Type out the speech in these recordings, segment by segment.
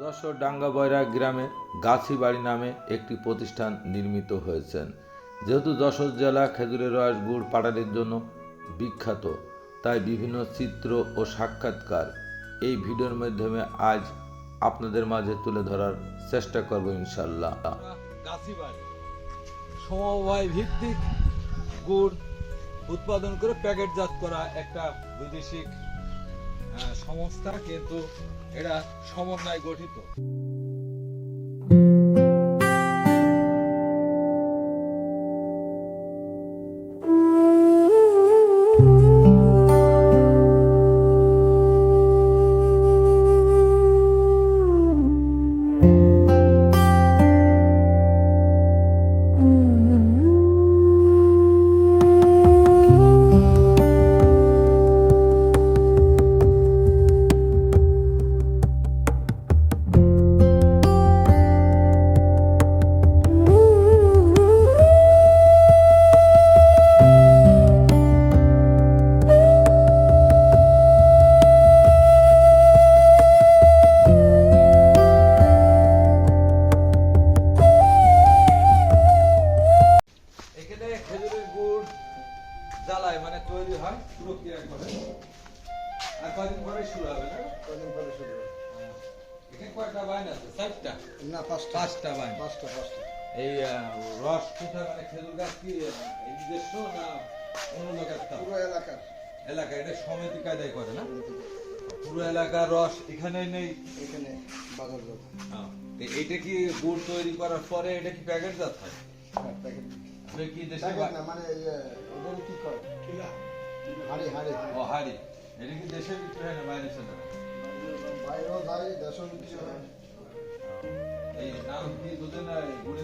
যশোর ডাঙ্গাবয়রা গ্রামে গাছিবাড়ি নামে একটি প্রতিষ্ঠান নির্মিত হয়েছেন যেহেতু যশোর জেলা খেজুরের রস গুড় পাটালির জন্য বিখ্যাত, তাই বিভিন্ন চিত্র ও সাক্ষাৎকার এই ভিডিওর মাধ্যমে আজ আপনাদের মাঝে তুলে ধরার চেষ্টা করব ইনশাল্লাহ সমবায় ভিত্তিক গুড় উৎপাদন করে প্যাকেটজাত করা একটা বৈদেশিক সংস্থা, কিন্তু এরা সমন্বয় গঠিত। না পাঁচটা। পাঁচটা বাইন পাঁচটা পাঁচটা। এই রস কোথায় মানে খেজুর গাছ কি নিজস্ব না অন্য লোকের পুরো এলাকার। এলাকা এটা সমিতি কায়দায় করে না? পুরো এলাকার রস এখানে নেই? এখানে বাজার হ্যাঁ। এইটা কি গুড় তৈরি করার পরে এটা কি প্যাকেট জাত হয়? হ্যাঁ, প্যাকেট। কি দেশে না মানে ওদের কি করে? হাড়ি হাড়ি। ও হাড়ি। এটা কি দেশে বিক্রি হয় না বাইরে চলে? বাইরেও যায় দেশেও বিক্রি হয়।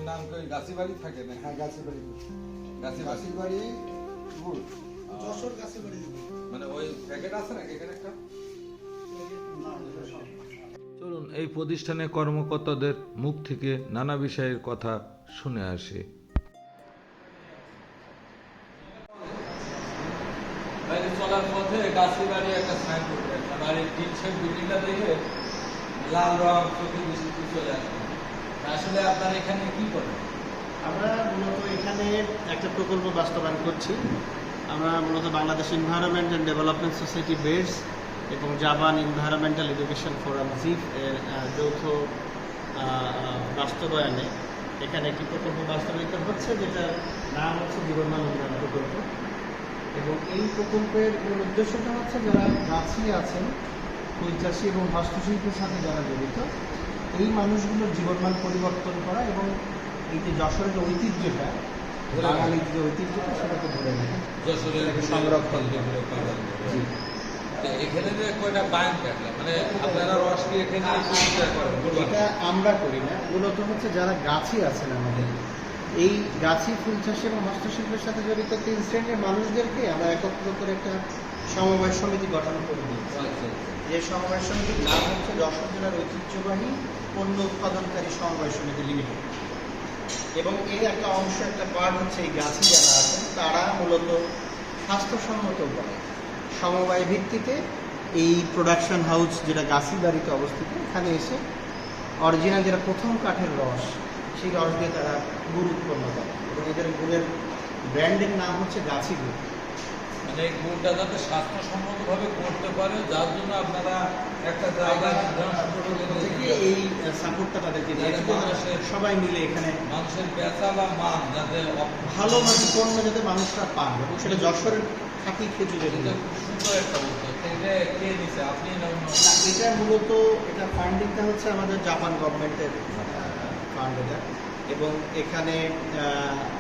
নাম গাছিবাড়ি থাকে না হ্যাঁ গাছের গাছিবাড়ি? গুড় যশোর মানে ওই প্যাকেট আছে নাকি এখানে একটা? চলুন এই প্রতিষ্ঠানের কর্মকর্তাদের মুখ থেকে নানা বিষয়ের কথা শুনে আসি। বাইরে চলার পথে গাছিবাড়ি একটা সাইনবোর্ড একটা বাড়ির বিল্ডিংটা দেখে লাল রং চোখে দৃষ্টি চলে আসে আসলে আপনারা এখানে কি করেন? আমরা মূলত এখানে একটা প্রকল্প বাস্তবায়ন করছি। আমরা মূলত Bangladesh environment and development society BEDS এবং Japan environmental education forum JEEF এর যৌথ বাস্তবায়নে এখানে একটি প্রকল্প বাস্তবায়িত হচ্ছে, যেটার নাম হচ্ছে জীবনমান উন্নয়ন প্রকল্প। এবং এই প্রকল্পের মূল উদ্দেশ্যটা হচ্ছে, যারা গাছি আছেন চাষি এবং হস্তশিল্পের সাথে যারা জড়িত এই মানুষগুলোর জীবনমান পরিবর্তন করা এবং এই যে যশোরের ঐতিহ্যটা বাঙালির যে ঐতিহ্যটা সেটাকে ধরে রাখা যশোরের সংরক্ষণ জি। এখানে যে কয়টা বায়ান দেখলাম মানে আপনারা রস কি এখানে প্রক্রিয়া করেন গুড় এটা আমরা করি না। মূলত হচ্ছে যারা গাছি আছেন আমাদের এই গাছি ফুল চাষ এবং হস্তশিল্পের সাথে জড়িত তিন শ্রেণির মানুষদেরকে আমরা একত্র করে একটা সমবায় সমিতি গঠন করে দিয়েছি। আচ্ছা। যে সমবায় সমিতির নাম হচ্ছে যশোর জেলার ঐতিহ্যবাহী পণ্য উৎপাদনকারী সমবায় সমিতি লিমিটেড। এবং এর একটা অংশ, একটা পার্ট হচ্ছে এই গাছি যারা আছেন, তারা মূলত স্বাস্থ্যসম্মত উপায়ে সমবায় ভিত্তিতে এই প্রোডাকশন হাউস যেটা গাছি বাড়িতে অবস্থিত, এখানে এসে অরিজিনাল যেটা প্রথম কাঠের রস, সেই রস দিয়ে তারা গুড় উৎপন্ন করে। এবং এদের গুড়ের ব্র্যান্ডের নাম হচ্ছে গাছি গুড়। এই গুড়টা যাতে স্বাস্থ্যসম্মতভাবে করতে পারে যার জন্য আপনারা একটা জায়গা থেকে দিয়েছেন। এই সাপোর্টটা তাদেরকে মানুষের- সবাই মিলে এখানে মানুষের বেচা বা মান যাতে ভালো মানের পণ্য যাতে মানুষরা পান এবং সেটা যশোরের খাঁটি খেজুরের এটা গুড়। খুব সুন্দর একটা এটা কে নিছে আপনি এটা মূলত এটা ফান্ডিংটা হচ্ছে আমাদের জাপান গভর্নমেন্টের ফান্ড এটা এবং এখানে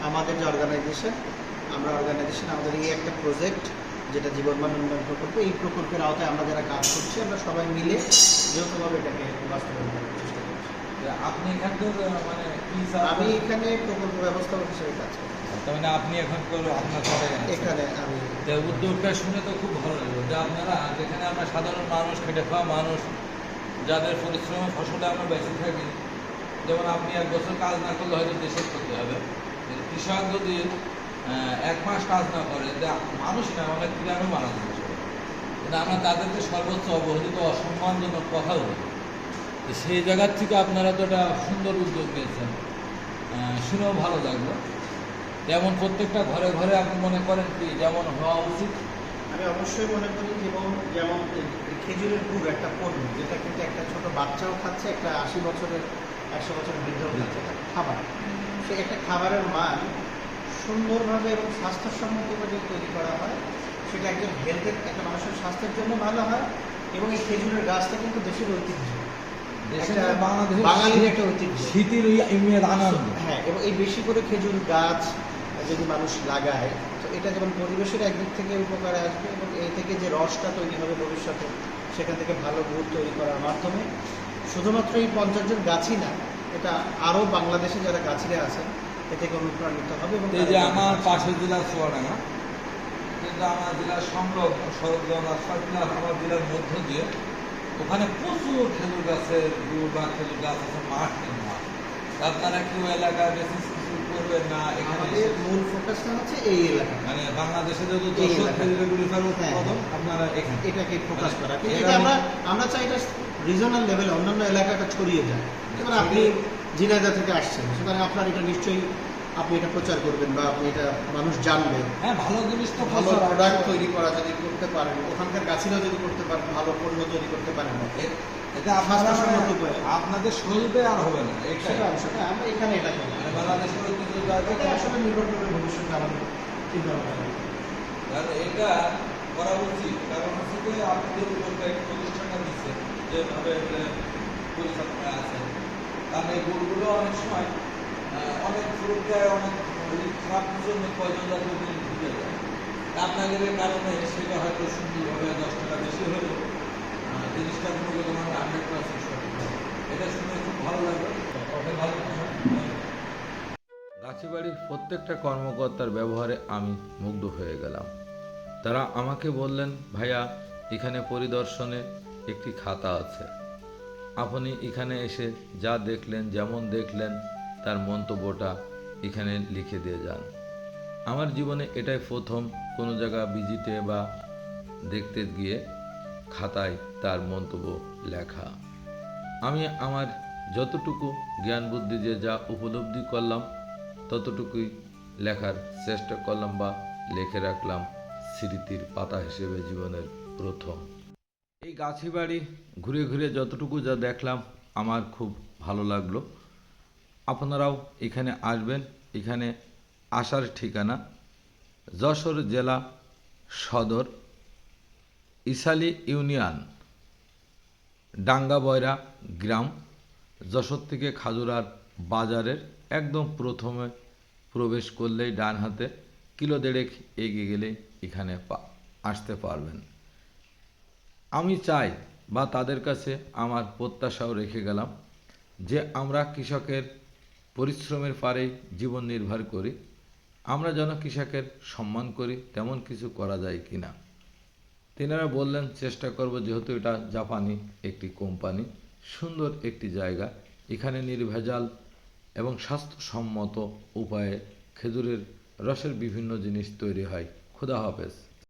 আমাদের যে অর্গানাইজেশন আমরা অর্গানাইজেশন আমাদের এই একটা প্রজেক্ট যেটা জীবনমান উন্নয়ন প্রকল্প এই প্রকল্পের আওতায় আমরা যারা কাজ করছি আমরা সবাই মিলে যৌথভাবে এটাকে বাস্তবায়ন করার চেষ্টা করছি। আপনি এখানকার মানে? আমি এখানে প্রকল্প ব্যবস্থাপক হিসেবে কাজ করি। তার মানে আপনি এখন আপনার এখানে আমি উদ্যোগটা শুনে তো খুব ভালো লাগল। যে আপনারা যেখানে আমরা সাধারণ মানুষ খেটে খাওয়া মানুষ যাদের পরিশ্রম ফসলে আমরা বেঁচে থাকি যেমন আপনি এক বছর কাজ না করলে হয়তো দেশে করতে হবে। কৃষক যদি এক মাস কাজ না করে যে মানুষ না অনেক গ্রামে মারা যাবে? কিন্তু আমরা তাদেরকে সর্বোচ্চ অবহেলিত অসম্মানজনক কথা বলি। সেই জায়গার থেকে আপনারা তো একটা সুন্দর উদ্যোগ নিয়েছেন শুনেও ভালো লাগল। যেমন প্রত্যেকটা ঘরে ঘরে আপনি মনে করেন কি যেমন হওয়া উচিত। আমি অবশ্যই মনে করি যেমন যেমন এই খেজুরের গুড় একটা পণ্য যেটা কিন্তু একটা ছোট বাচ্চাও খাচ্ছে একটা আশি বছরের একশো বছরের বৃদ্ধও খাচ্ছে একটা খাবার। সে একটা খাবারের মান সুন্দরভাবে এবং স্বাস্থ্যসম্মতভাবে যদি তৈরি করা হয়। সেটা একজন হেলথের একটা মানুষের স্বাস্থ্যের জন্য ভালো হয় এবং এই খেজুরের গাছটা কিন্তু দেশের ঐতিহ্য। বাঙালির একটা ঐতিহ্য। শীতের আনন্দ। হ্যাঁ এবং এই বেশি করে খেজুর গাছ যদি মানুষ লাগায় তো এটা যেমন পরিবেশের একদিক থেকে উপকারে আসবে এবং এই থেকে যে রসটা তৈরি হবে ভবিষ্যতে সেখান থেকে ভালো গুড় তৈরি করার মাধ্যমে। শুধুমাত্র এই পঞ্চাশ জন গাছই না এটা আরও বাংলাদেশে যারা গাছিরা আছেন এ থেকে অনুপ্রাণিত হবে এবং এই যে আমার পাশের জেলা চুয়াডাঙ্গা কিন্তু আমার জেলার সংলগ্ন সড়কগঞ্জ সার্কুলার আমার জেলার মধ্য দিয়ে ওখানে প্রচুর খেজুর গাছের গুড় বা খেজুর গাছ আছে মাঠ কিন্তু আপনারা কেউ এলাকায় বেশি কিছু করবেন না এখানে মূল ফোকাসটা হচ্ছে এই এলাকা। মানে বাংলাদেশে খেজুরের গুড়ি ফেরত হ্যাঁ, হ্যাঁ। আপনারা এখানে। এটাকে ফোকাস মানে করা। কিন্তু আমরা আমরা চাই এটা রিজনাল লেভেলে অন্যান্য এলাকাটা ছড়িয়ে যায়। এবার আপনি ঝিনাইদহ থেকে আসছেন। সুতরাং আপনার এটা নিশ্চয়ই আপনি এটা প্রচার করবেন বা আপনি এটা মানুষ জানবে হ্যাঁ ভালো জিনিস তো ভালো প্রোডাক্ট তৈরি করা যদি করতে পারেন ওখানকার গাছিরাও যদি করতে পারেন ভালো পণ্য তৈরি করতে পারেন এটা আপনারা স্বাস্থ্যসম্মত উপায়। আপনাদের সহজে আর হবে না। সেটা সেটা আমরা এখানে এটা করি মানে বাংলাদেশের ঐতিহ্য এটা আসলে নির্ভর করবে ভবিষ্যতে আমাদের চিন্তা ভাবনা কারণ এটা করা উচিত। কারণ হচ্ছে যে আপনাদের উপরটা একটা প্রতিষ্ঠানটা দিচ্ছে যেভাবে কারণ এই গরুগুলো অনেক সময় অনেক সুরক্ষায় অনেক খারাপ জন্য কয়জন জিনিস ঢুকে যায়। আপনাদের কারণে সেটা হয়তো সুন্দরভাবে দশ টাকা বেশি আহ, জিনিসটা গুণগত মান হান্ড্রেড পার্সেন্ট সঠিক। এটা শুনে খুব ভালো লাগল। অনেক ভালো গাছিবাড়ির প্রত্যেকটা কর্মকর্তার ব্যবহারে আমি মুগ্ধ হয়ে গেলাম। তারা আমাকে বললেন ভাইয়া এখানে পরিদর্শনে একটি খাতা আছে। আপনি এখানে এসে যা দেখলেন, যেমন দেখলেন, তার মন্তব্যটা এখানে লিখে দিয়ে যান। আমার জীবনে এটাই প্রথম কোনো জায়গা ভিজিটে বা দেখতে গিয়ে খাতায় তার মন্তব্য লেখা। আমি আমার যতটুকু জ্ঞান বুদ্ধি যে যা উপলব্ধি করলাম, ততটুকুই লেখার চেষ্টা করলাম বা লিখে রাখলাম স্মৃতির পাতা হিসেবে জীবনের প্রথম। এই গাছি বাড়ি ঘুরে ঘুরে যতটুকু যা দেখলাম, আমার খুব ভালো লাগল। আপনারাও এখানে আসবেন। এখানে আসার ঠিকানা যশোর জেলা সদর, ইসালি ইউনিয়ন, ডাঙ্গাবয়রা গ্রাম, যশোর থেকে খাজুরার বাজারের একদম প্রথমে প্রবেশ করলেই ডান হাতে কিলো দেড়েক এগিয়ে গেলেই এখানে আসতে পারবেন। আমি চাই বা তাদের কাছে আমার প্রত্যাশাও রেখে গেলাম যে আমরা কৃষকের পরিশ্রমের পারেই জীবন নির্ভর করি, আমরা যেন কৃষকের সম্মান করি, তেমন কিছু করা যায় কি না তেনারা বললেন, চেষ্টা করব যেহেতু এটা জাপানি একটি কোম্পানি, সুন্দর একটি জায়গা, এখানে নির্ভেজাল এবং স্বাস্থ্যসম্মত উপায়ে খেজুরের রসের বিভিন্ন জিনিস তৈরি হয়। খুদা হাফেজ।